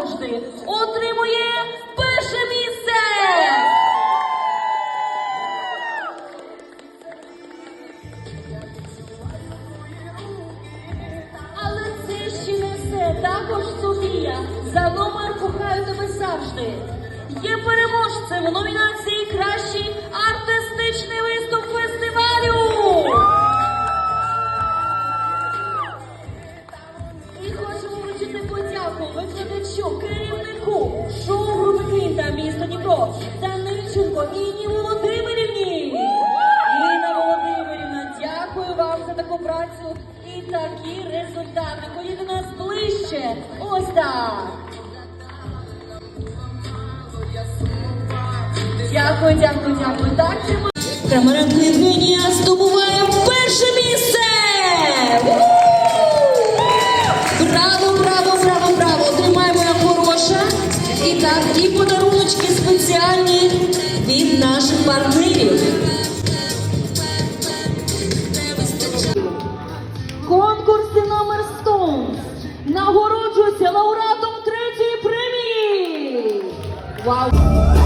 завжди отримує перше місце. Але це ще не все. Також Софія за номер кохаю тебе завжди. Є переможцем у номінації Кращий. Подяку викладачу, керівнику шоу-групи Квінта місто Дніпро Данильченко Інні Володимирівні. Інна Володимирівна, дякую вам за таку працю і такі результати. Ходіть до нас ближче. Ось так. Дякую, дякую, дякую. Так, тримай. Камерон Євгенія здобуває І подаруночки спеціальні від наших партнерів. Конкурсі номер 100 нагороджується лауреатом третьої премії. Вау!